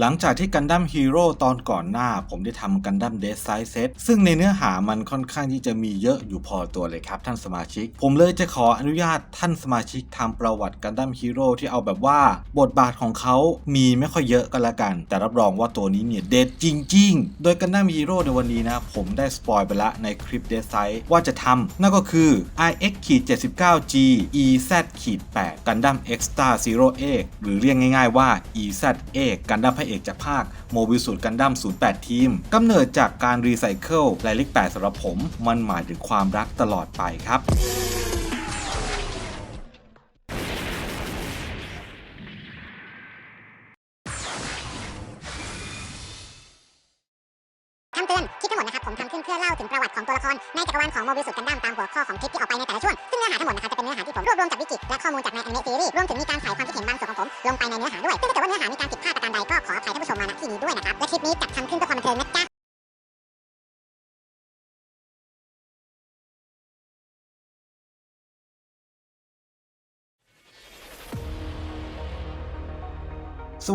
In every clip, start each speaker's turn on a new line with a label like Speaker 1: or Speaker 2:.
Speaker 1: หลังจากที่กันดั้มฮีโร่ตอนก่อนหน้า ผมได้ทำกันดั้มเดซไซเซตซึ่งในเนื้อหามันค่อนข้างที่จะมีเยอะอยู่พอตัวเลยครับท่านสมาชิก ผมเลยจะขออนุญาตท่านสมาชิกทำประวัติกันดั้มฮีโร่ที่เอาแบบว่า บทบาทของเขามีไม่ค่อยเยอะก็แล้วกัน แต่รับรองว่าตัวนี้เนี่ยเด็ดจริง ๆ โดยกันดั้มฮีโร่ในวันนี้นะผมได้สปอยไปละในคลิปเดซไซว่าจะทำนั่นก็คือ iX 79G EZ 8กันดั้ม Extra Zero A หรือเรียกง่าย ๆว่า EZ A กันดั้มระเอกจากภาคโมบิสูตกันดั้ม08 ทีมกำเนิดจากการรีไซเคิลลายเลข8สำหรับผม มันหมายถึงความรักตลอดไปครับ
Speaker 2: คำเตือนคลิปทั้งหมดนะครับผมทำขึ้นเพื่อเล่าถึงประวัติของตัวละครในจักรวาลของโมบิสุดกันดั้มตามหัวข้อของคลิปที่ออกไปในแต่ละช่วง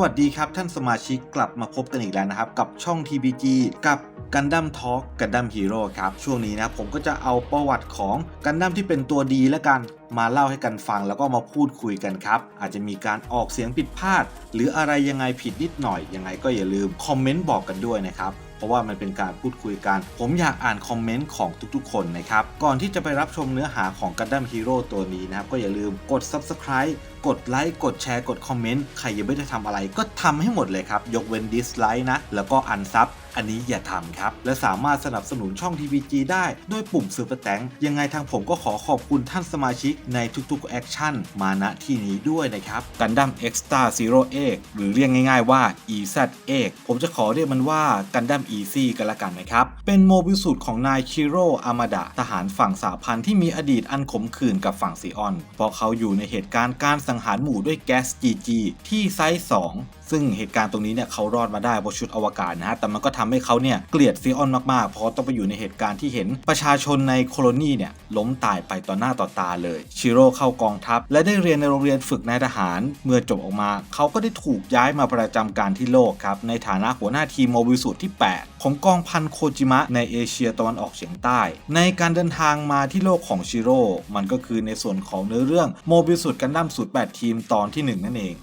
Speaker 2: วัสดีครับท่าน
Speaker 1: สมาชิกกลับมาพบกันอีกแล้วนะครับ กับช่อง TBG กับกันดั้มทอ l k กันดั้มฮีโร่ครับ ช่วงนี้นะผมก็จะเอาประวัติของกันดั้มที่เป็นตัวดีแล้วกันมาเล่าให้กันฟังแล้วก็มาพูดคุยกันครับ อาจจะมีการออกเสียงผิดพลาด หรืออะไรยังไงผิดนิดหน่อยยังไงก็อย่าลืมคอมเมนต์บอกกันด้วยนะครับ เพราะว่ามันเป็นการพูดคุยกัน ผมอยากอ่านคอมเมนต์ของทุกๆ คนนะครับ ก่อนที่จะไปรับชมเนื้อหาของกันดั้มฮีโร่ตัวนี้นะครับ ก็อย่าลืมกด Subscribe กดไลค์กดแชร์กดคอมเมนต์ใครยังไม่ได้ทำอะไรก็ทำให้หมดเลยครับ ยกเว้นดิสไลค์นะแล้วก็อันซับ อันนี้อย่าทำครับ และสามารถสนับสนุนช่อง TVG ได้ด้วยปุ่มซูเปร์แตงยังไงทางผมก็ขอขอบคุณท่านสมาชิกในทุกๆแอคชั่นมาณที่นี้ด้วยนะครับกันดั้ม Extra Zero A หรือเรียกง่ายๆว่า EZ A ผมจะขอเรียกมันว่ากันดั้ม Easy กันละกันนะครับ เป็นโมบิลสูตรของนายชิโร่อามาดะทหารฝั่งสาพันธ์ที่มีอดีตอันขมขื่นกับฝั่งซีออน เพราะเขาอยู่ในเหตุการณ์การสังหารหมู่ด้วยแก๊ส GG ที่ไซส์2ซึ่งเหตุการณ์ตรงนี้เนี่ยเขารอดมาได้บนชุดอวกาศนะฮะแต่มันก็ทำให้เขาเนี่ยเกลียดซีออนมากๆ เพราะต้องไปอยู่ในเหตุการณ์ที่เห็นประชาชนในโคโลนีเนี่ยล้มตายไปต่อหน้าต่อตาเลยชิโร่เข้ากองทัพ และได้เรียนในโรงเรียนฝึกนายทหาร เมื่อจบออกมา เขาก็ได้ถูกย้ายมาประจำการที่โลกครับในฐานะหัวหน้าทีมโมบิลสูตรที่ 8 ของกองพันโคจิมะในเอเชียตะวันออกเฉียงใต้ ในการเดินทางมาที่โลกของชิโร่มันก็คือในส่วนของเนื้อเรื่องโมบิลสูตรกันดั้มสูตร8ทีมตอนที่ 1 นั่นเอง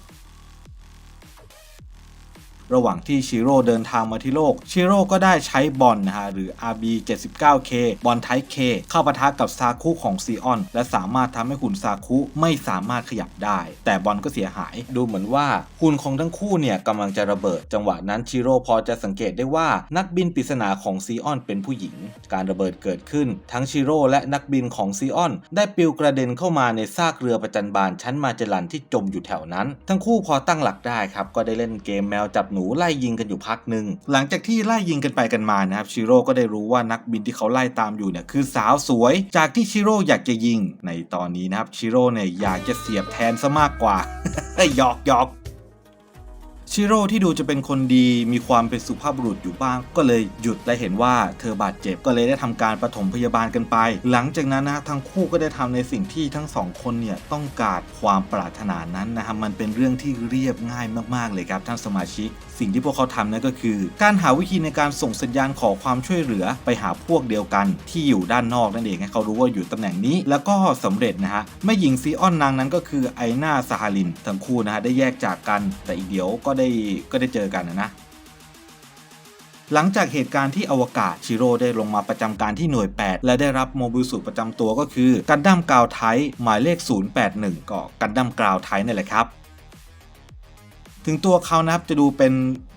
Speaker 1: ระหว่างที่ชิโร่เดินทางมาที่โลก ชิโร่ก็ได้ใช้บอลนะฮะหรือ RB 79K บอลไทป์ K เข้าปะทะกับซาคุของซีออน และสามารถทำให้หุ่นซาคุไม่สามารถขยับได้ แต่บอลก็เสียหาย ดูเหมือนว่าหุ่นของทั้งคู่เนี่ยกำลังจะระเบิด จังหวะนั้นชิโร่พอจะสังเกตได้ว่านักบินปริศนาของซีออนเป็นผู้หญิง การระเบิดเกิดขึ้น ทั้งชิโร่และนักบินของซีออน ได้ปลิวกระเด็นเข้ามาในซากเรือประจันบานชั้นมาเจลันที่จมอยู่แถวนั้น ทั้งคู่พอตั้งหลักได้ครับก็ได้เล่นเกมแมวจับหนูไล่ยิงกันอยู่พักหนึ่งหลังจากที่ไล่ยิงกันไปกันมานะครับชิโร่ก็ได้รู้ว่านักบินที่เขาไล่ตามอยู่เนี่ยคือสาวสวย จากที่ชิโร่อยากจะยิง ในตอนนี้นะครับชิโร่เนี่ยอยากจะเสียบแทนซะมากกว่าหยอกหยอก ชิโร่ที่ดูจะเป็นคนดีมีความเป็นสุภาพบุรุษอยู่บ้าง ก็เลยหยุดและเห็นว่าเธอบาดเจ็บก็เลยได้ทำการปฐมพยาบาลกันไป หลังจากนั้นนะทั้งคู่ก็ได้ทำในสิ่งที่ทั้งสองคนเนี่ยต้องการความปรารถนานั้นนะครับมันเป็นเรื่องที่เรียบง่ายมากๆเลยครับท่านสมาชิกสิ่งที่พวกเขาทำนั่นก็คือ การหาวิธีในการส่งสัญญาณขอความช่วยเหลือไปหาพวกเดียวกันที่อยู่ด้านนอกนั่นเองให้เขารู้ว่าอยู่ตำแหน่งนี้ แล้วก็สำเร็จนะฮะแม่หญิงซีออนนางนั้นก็คือไอนาซาฮาลินทั้งคู่นะฮะได้แยกจากกัน แต่อีกเดี๋ยวก็ได้ก็ได้เจอกันนะนะหลังจากเหตุการณ์ที่อวกาศชิโร่ได้ลงมาประจำการที่หน่วย 8 และได้รับโมบิลสูตรประจำตัวก็คือกันดั้มกราวไทหมายเลข 081 ก็กันดั้มกราวไทนั่นแหละครับ ถึงตัวเขานะครับจะดูเป็น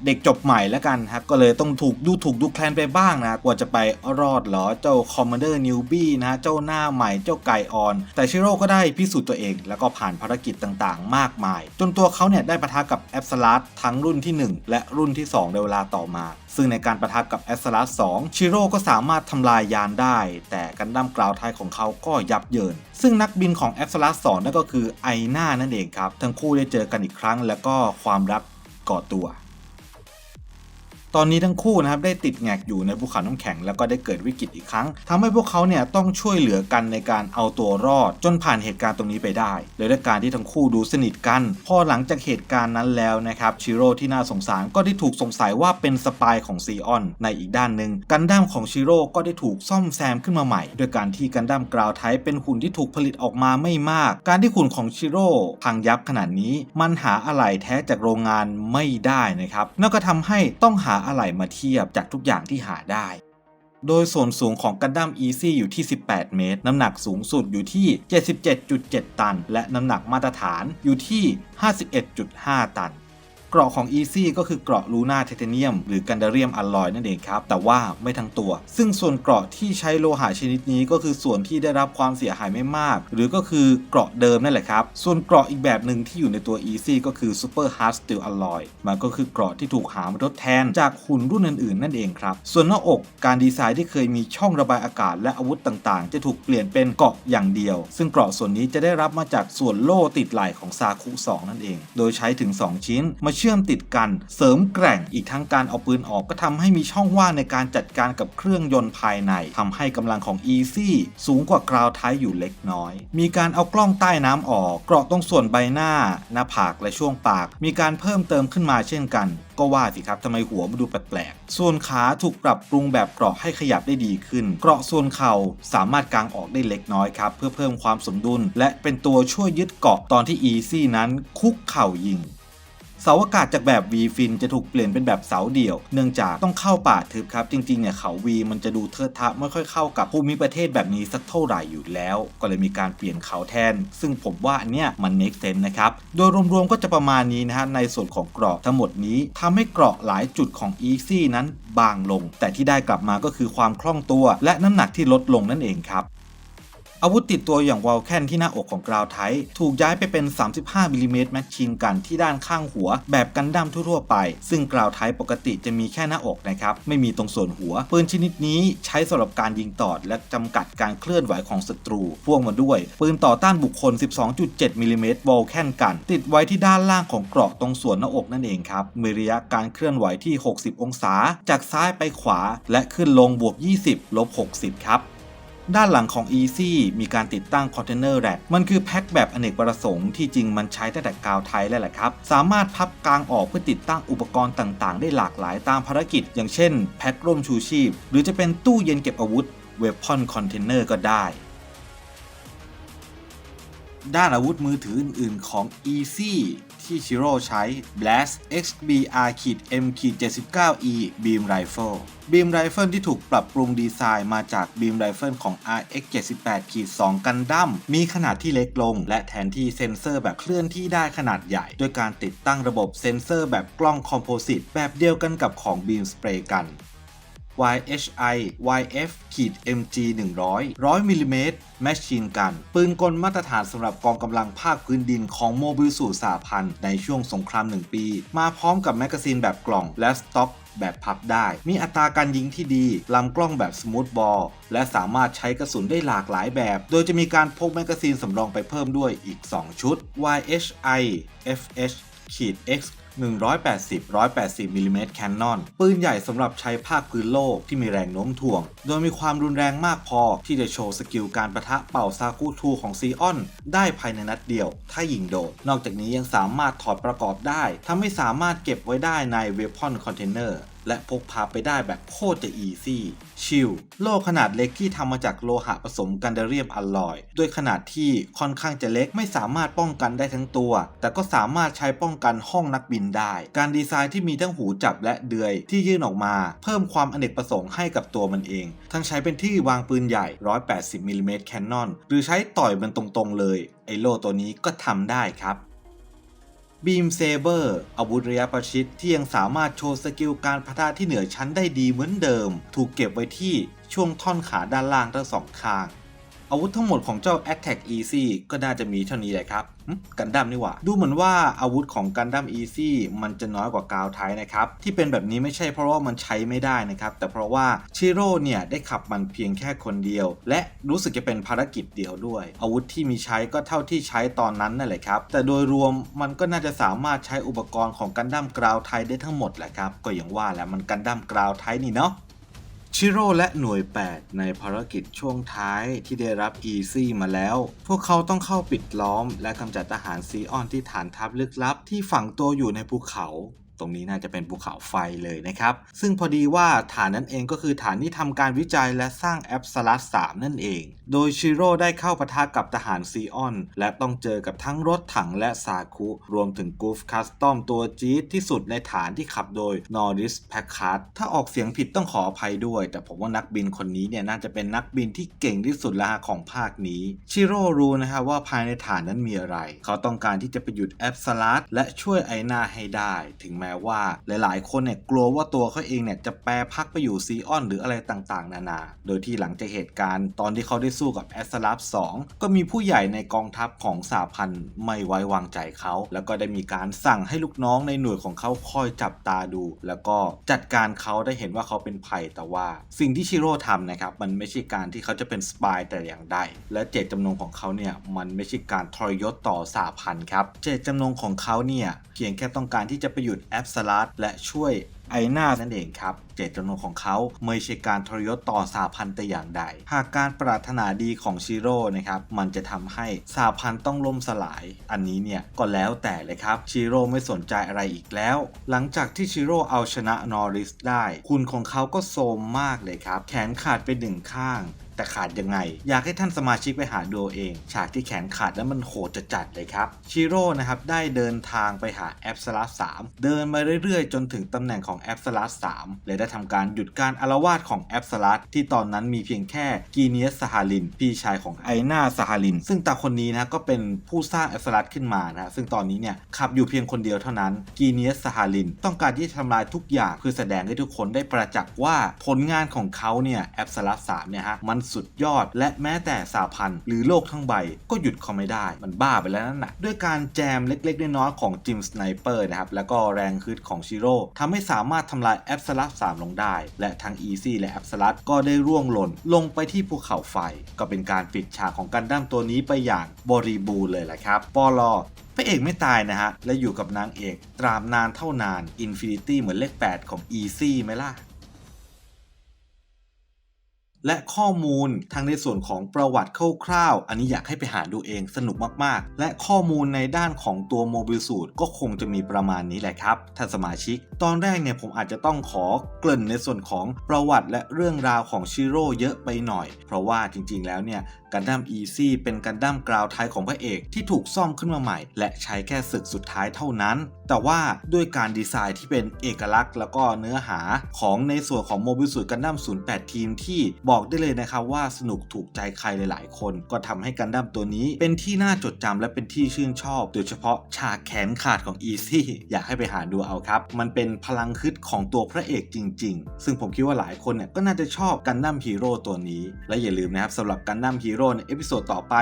Speaker 1: เด็กจบใหม่แล้วกันครับก็เลยต้องถูกดูถูกดูแคลนไปบ้างนะกว่าจะไปรอดเหรอเจ้าคอมมานเดอร์นิวบี้นะฮะเจ้าหน้าใหม่เจ้าไก่ออน แต่ชิโร่ก็ได้พิสูจน์ตัวเอง แล้วก็ผ่านภารกิจต่างๆ มากมาย จนตัวเขาเนี่ยได้ปะทะกับแอปสลัดทั้งรุ่นที่ 1 และรุ่นที่ 2 ในเวลาต่อมา ซึ่งในการประทับกับแอสลัด2ชิโร่ก็สามารถทำลายยานได้ แต่กันดั้มกราวไทยของเขาก็ยับเยิน ซึ่งนักบินของแอสลัด2นั่นก็คือไอหน้านั่นเองครับ ทั้งคู่ได้เจอกันอีกครั้งแล้วก็ความรักก่อตัว ตอนนี้ทั้งคู่นะครับได้ติดแงกอยู่ในภูเขาน้ำแข็งแล้วก็ได้เกิดวิกฤตอีกครั้งทำให้พวกเขาเนี่ยต้องช่วยเหลือกันในการเอาตัวรอด จนผ่านเหตุการณ์ตรงนี้ไปได้โดยด้วยการที่ทั้งคู่ดูสนิทกัน พอหลังจากเหตุการณ์นั้นแล้วนะครับชิโร่ที่น่าสงสารก็ได้ถูกสงสัยว่าเป็นสปายของซีออนในอีกด้านหนึ่งกันดั้มของชิโร่ก็ได้ถูกซ่อมแซมขึ้นมาใหม่โดยการที่กันดั้มกราวไทเป็นหุ่นที่ถูกผลิตออกมาไม่มาก การที่หุ่นของชิโร่พังยับขนาดนี้ มันหาอะไหล่แท้จากโรงงานไม่ได้นะครับนั่นก็ทำให้ต้องหาอะไหล่มาเทียบจากทุกอย่างที่หาได้ โดยส่วนสูงของกันดั้มอีซี่อยู่ที่ 18 เมตร น้ำหนักสูงสุดอยู่ที่ 77.7 ตัน และน้ำหนักมาตรฐานอยู่ที่ 51.5 ตัน เกราะของ Easy ก็คือเกราะลูน่าไทเทเนียมหรือกันดาเรียมอลลอยนั่นเองครับ แต่ว่าไม่ทั้งตัว ซึ่งส่วนเกราะที่ใช้โลหะชนิดนี้ก็คือส่วนที่ได้รับความเสียหายไม่มาก หรือก็คือเกราะเดิมนั่นแหละครับ ส่วนเกราะอีกแบบหนึ่งที่อยู่ในตัว Easy ก็คือ Super Hard Steel Alloy มันก็คือเกราะที่ถูกหามาทดแทนจากหุ่นรุ่นอื่นๆ นั่นเองครับ ส่วนหน้าอกการดีไซน์ที่เคยมีช่องระบายอากาศและอาวุธต่างๆ จะถูกเปลี่ยนเป็นเกราะอย่างเดียว ซึ่งเกราะส่วนนี้จะได้รับมาจากส่วนโล่ติดไหล่ของซาคุ2นั่นเอง โดยใช้ถึง 2 ชิ้นมาเชื่อมติดกัน เสริมแกร่งอีกทั้งการเอาปืนออกก็ทำให้มีช่องว่างในการจัดการกับเครื่องยนต์ภายในทำให้กำลังของ Easy สูงกว่ากราวท้ายอยู่เล็กน้อย มีการเอากล้องใต้น้ำออก เกราะตรงส่วนใบหน้า หน้าผากและช่วงปาก มีการเพิ่มเติมขึ้นมาเช่นกันก็ว่าสิครับทำไมหัวมันดูแปลกๆ ส่วนขาถูกปรับปรุงแบบเกราะให้ขยับได้ดีขึ้น เกราะส่วนเข่าสามารถกางออกได้เล็กน้อยครับ เพื่อเพิ่มความสมดุล และเป็นตัวช่วยยึดเกาะตอนที่ Easy นั้นคุกเข่ายิง เสาอากาศจากแบบ V ฟินจะถูกเปลี่ยนเป็นแบบเสาเดี่ยว เนื่องจากต้องเข้าป่าทึบครับ จริงๆเนี่ยเขา V มันจะดูเทิดทะไม่ค่อยเข้ากับภูมิประเทศแบบนี้สักเท่าไหร่อยู่แล้ว ก็เลยมีการเปลี่ยนเขาแทน ซึ่งผมว่าอันเนี้ยมัน make sense นะครับ โดยรวมๆก็จะประมาณนี้นะฮะในส่วนของเกราะทั้งหมดนี้ทำให้เกราะหลายจุดของ Easy นั้นบางลง แต่ที่ได้กลับมาก็คือความคล่องตัว และน้ำหนักที่ลดลงนั่นเองครับ อาวุธติดตัวอย่างวอลแคนที่หน้าอกของกราวไทถูกย้ายไปเป็น 35มิลลิเมตรแมชชีนกันที่ด้านข้างหัว แบบกันดั้มทั่วไป ซึ่งกราวไทปกติจะมีแค่หน้าอกนะครับ ไม่มีตรงส่วนหัว ปืนชนิดนี้ใช้สำหรับการยิงตอด และจำกัดการเคลื่อนไหวของศัตรู พ่วงมาด้วย ปืนต่อต้านบุคคล 12.7มิลลิเมตรวอลแคนกัน ติดไว้ที่ด้านล่างของเกราะตรงส่วนหน้าอกนั่นเองครับมีระยะการเคลื่อนไหวที่ 60 องศา จากซ้ายไปขวา และขึ้นลงบวก 20 ลบ 60 ครับ ด้านหลังของ Easy มีการติดตั้งคอนเทนเนอร์แร็กมันคือแพ็คแบบอเนกประสงค์ที่จริงมันใช้ตั้งแต่กาวไทยแล้วแหละครับ สามารถพับกลางออกเพื่อติดตั้งอุปกรณ์ต่างๆ ได้หลากหลายตามภารกิจ อย่างเช่น แพ็คร่มชูชีพ หรือจะเป็นตู้เย็นเก็บอาวุธ Weapon Container ก็ได้ ด้านอาวุธมือถืออื่นๆของ Easy ที่ชิโร่ใช้ Blast XBR-M-79E Beam Rifle Beam Rifle ที่ถูกปรับปรุงดีไซน์มาจาก Beam Rifle ของ RX 78-2 กันดั้มมีขนาดที่เล็กลง และแทนที่เซ็นเซอร์แบบเคลื่อนที่ได้ขนาดใหญ่ ด้วยการติดตั้งระบบเซ็นเซอร์แบบกล้องคอมโพสิตแบบเดียวกันกับของ Beam Spray กัน YHI YF MG 100 100มิลลิเมตรแมชชีนกัน ปืนกลมาตรฐานสำหรับกองกำลังภาคพื้นดินของโมบิลสู่สาพันธ์ในช่วงสงคราม 1 ปี มาพร้อมกับแมกกาซีนแบบกล่องและสต็อกแบบพับได้ มีอัตราการยิงที่ดี ลำกล้องแบบสมูทบอล และสามารถใช้กระสุนได้หลากหลายแบบ โดยจะมีการพกแมกกาซีนสำรองไปเพิ่มด้วยอีก 2 ชุด YHI FH ขีด X 180 180มิลลิเมตรแคนนอนปืนใหญ่สำหรับใช้ภาคพื้นโลกที่มีแรงโน้มถ่วง โดยมีความรุนแรงมากพอที่จะโชว์สกิลการประทะเป่าซากุทูของซีออน ได้ภายในนัดเดียว ถ้ายิงโดน นอกจากนี้ยังสามารถถอดประกอบได้ทำให้สามารถเก็บไว้ได้ในเวพอนคอนเทนเนอร์ และพกพาไปได้แบบโคตรจะอีซี่ ชิลโล่ขนาดเล็กที่ทำมาจากโลหะผสมกันเดเรียมอลลอย ด้วยขนาดที่ค่อนข้างจะเล็กไม่สามารถป้องกันได้ทั้งตัว แต่ก็สามารถใช้ป้องกันห้องนักบินได้ การดีไซน์ที่มีทั้งหูจับและเดือยที่ยื่นออกมา เพิ่มความอเนกประสงค์ให้กับตัวมันเอง ทั้งใช้เป็นที่วางปืนใหญ่ 180มิลลิเมตรแคนนอนหรือใช้ต่อยมันตรงๆเลยไอโล่ตัวนี้ก็ทำได้ครับ บีมเซเบอร์อาวุธระยะประชิดที่ยังสามารถโชว์สกิลการพะทะที่เหนือชั้นได้ดีเหมือนเดิม ถูกเก็บไว้ที่ช่วงท่อนขาด้านล่างทั้งสองข้าง อาวุธทั้งหมดของเจ้า Attack Easy ก็น่าจะมีเท่านี้แหละครับกันดั้มนี่หว่า ดูเหมือนว่าอาวุธของกันดั้ม Easy มันจะน้อยกว่ากาวไทนะครับ ที่เป็นแบบนี้ไม่ใช่เพราะว่ามันใช้ไม่ได้นะครับ แต่เพราะว่าชิโร่เนี่ยได้ขับมันเพียงแค่คนเดียว และรู้สึกจะเป็นภารกิจเดียวด้วย อาวุธที่มีใช้ก็เท่าที่ใช้ตอนนั้นนั่นแหละครับ แต่โดยรวมมันก็น่าจะสามารถใช้อุปกรณ์ของกันดั้มกราวไทได้ทั้งหมดแหละครับ ก็อย่างว่าแหละมันกันดั้มกราวไทนี่เนาะ ชิโร่และหน่วย 8 ในภารกิจช่วงท้ายที่ได้รับอีซี่มาแล้ว พวกเขาต้องเข้าปิดล้อมและกำจัดทหารซีออนที่ฐานทัพลึกลับที่ฝังตัวอยู่ในภูเขา ตรงนี้น่าจะเป็นภูเขาไฟเลยนะครับ ซึ่งพอดีว่าฐานนั้นเองก็คือฐานที่ทำการวิจัยและสร้างแอปสลัด3นั่นเอง โดยชิโร่ได้เข้าปะทะกับทหารซีออน และต้องเจอกับทั้งรถถังและซาคุ รวมถึงกูฟคัสตอมตัวจี๊ดที่สุดในฐานที่ขับโดยนอริสแพคคาร์ดถ้าออกเสียงผิดต้องขออภัยด้วย แต่ผมว่านักบินคนนี้เนี่ยน่าจะเป็นนักบินที่เก่งที่สุดแล้วฮะของภาคนี้ชิโร่รู้นะครับว่าภายในฐานนั้นมีอะไร เขาต้องการที่จะไปหยุดแอปสลัดและช่วยไอนาให้ได้ ถึงแม้ว่า หลายๆ คนเนี่ยกลัวว่าตัวเขาเองเนี่ยจะแปรพักไปอยู่ซีออน หรืออะไรต่างๆ นานา โดยที่หลังจากเหตุการณ์ตอนที่เขาได้สู้กับแอสลับ2ก็มีผู้ใหญ่ในกองทัพของสาพันธ์ไม่ไว้วางใจเขา แล้วก็ได้มีการสั่งให้ลูกน้องในหน่วยของเขาคอยจับตาดู แล้วก็จัดการเขาได้เห็นว่าเขาเป็นภัยแต่ว่า สิ่งที่ชิโร่ทำนะครับมันไม่ใช่การที่เขาจะเป็นสปายแต่อย่างใดและเจตจำนงของเขาเนี่ยมันไม่ใช่การทรยศต่อสาพันธ์ครับเจตจำนงของเขาเนี่ยเพียงแค่ต้องการที่จะไปหยุดแอแอปสลัดและช่วยไอหน้านั่นเองครับ เจตจำนงของเขาไม่ใช่การทรยศต่อสาพันธ์แต่อย่างใด หากการปรารถนาดีของชิโร่นะครับมันจะทำให้สาพันธ์ต้องล่มสลาย อันนี้เนี่ยก็แล้วแต่เลยครับชิโร่ไม่สนใจอะไรอีกแล้ว หลังจากที่ชิโร่เอาชนะนอริสได้ คุณของเขาก็โทรมมากเลยครับ แขนขาดไปหนึ่งข้างแต่ขาดยังไง อยากให้ท่านสมาชิกไปหาดูเอง ฉากที่แขนขาดแล้วมันโหดจะจัดเลยครับ ชิโร่นะครับได้เดินทางไปหาแอปสลัส3เดินมาเรื่อยๆ จนถึงตำแหน่งของแอปสลัส3เลยได้ทำการหยุดการอารวาสของแอปสลัสที่ตอนนั้นมีเพียงแค่กีเนียสซาฮาลิน พี่ชายของไอนาซาฮาลิน ซึ่งตาคนนี้นะก็เป็นผู้สร้างแอปสลัสขึ้นมานะซึ่งตอนนี้เนี่ยขับอยู่เพียงคนเดียวเท่านั้นกีเนียสซาฮาลิน ต้องการที่จะทำลายทุกอย่างเพื่อแสดงให้ทุกคนได้ประจักษ์ว่าผลงานของเขาเนี่ยแอปสลัส3เนี่ยฮะมันสุดยอด และแม้แต่สาพันธ์หรือโลกทั้งใบ ก็หยุดเขาไม่ได้ มันบ้าไปแล้วนั่นแหะด้วยการแจมเล็กๆน้อยๆของจิมสไนเปอร์นะครับแล้วก็แรงฮึดของชิโร่ทำให้สามารถทำลายแอปสลัส3ลงได้ และทั้งอีซี่และแอปสลัดก็ได้ร่วงหล่นลงไปที่ภูเขาไฟ ก็เป็นการปิดฉากของกันดั้มตัวนี้ไปอย่างบริบูรณ์เลยแหละครับปอลอพระเอกไม่ตายนะฮะ และอยู่กับนางเอก ตราบนานเท่านาน Infinity เหมือนเลข 8 ของอีซี่ไหมล่ะ และข้อมูลทางในส่วนของประวัติคร่าวๆ อันนี้อยากให้ไปหาดูเองสนุกมากๆ และข้อมูลในด้านของตัวโมบิลสูตรก็คงจะมีประมาณนี้แหละครับท่านสมาชิก ตอนแรกเนี่ยผมอาจจะต้องขอเกริ่นในส่วนของประวัติและเรื่องราวของชิโร่เยอะไปหน่อย เพราะว่าจริงๆแล้วเนี่ยกันดั้มอีซี่เป็นกันดั้มกราวไทยของพระเอกที่ถูกซ่อมขึ้นมาใหม่ และใช้แค่ศึกสุดท้ายเท่านั้น แต่ว่าด้วยการดีไซน์ที่เป็นเอกลักษณ์ แล้วก็เนื้อหาของในส่วนของโมบิลสูตรกันดั้ม08 ทีมที่บอกได้เลยนะครับว่าสนุกถูกใจใครหลาย ๆ คน ก็ทำให้กันดั้มตัวนี้เป็นที่น่าจดจำและเป็นที่ชื่นชอบ โดยเฉพาะฉากแขนขาดของอีซี่อยากให้ไปหาดูเอาครับ มันเป็นพลังคึดของตัวพระเอกจริง ๆ ซึ่งผมคิดว่าหลายคนเนี่ยก็น่าจะชอบกันดั้มฮีโร่ตัวนี้ และอย่าลืมนะครับสำหรับกันดั้มฮีโร่ในเอพิโซดต่อไป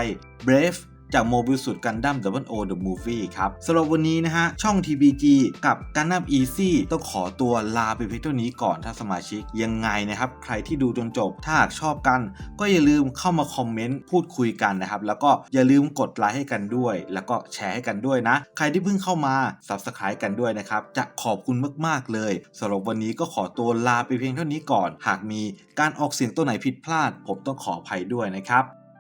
Speaker 1: Brave จากโมบิลสุดกันดั้ม W O The Movie ครับสำหรับวันนี้นะฮะ ช่อง TBG กับกันดั้ม Easy ต้องขอตัวลาไปเพียงเท่านี้ก่อนถ้าสมาชิกยังไงนะครับ ใครที่ดูจนจบ ถ้าหากชอบกัน ก็อย่าลืมเข้ามาคอมเมนต์พูดคุยกันนะครับ แล้วก็อย่าลืมกดไลค์ให้กันด้วย แล้วก็แชร์ให้กันด้วยนะ ใครที่เพิ่งเข้ามา Subscribe กันด้วยนะครับ จะขอบคุณมากๆเลยสำหรับวันนี้ก็ขอตัวลาไปเพียงเท่านี้ก่อน หากมีการออกเสียงตัวไหนผิดพลาด ผมต้องขออภัยด้วยนะครับ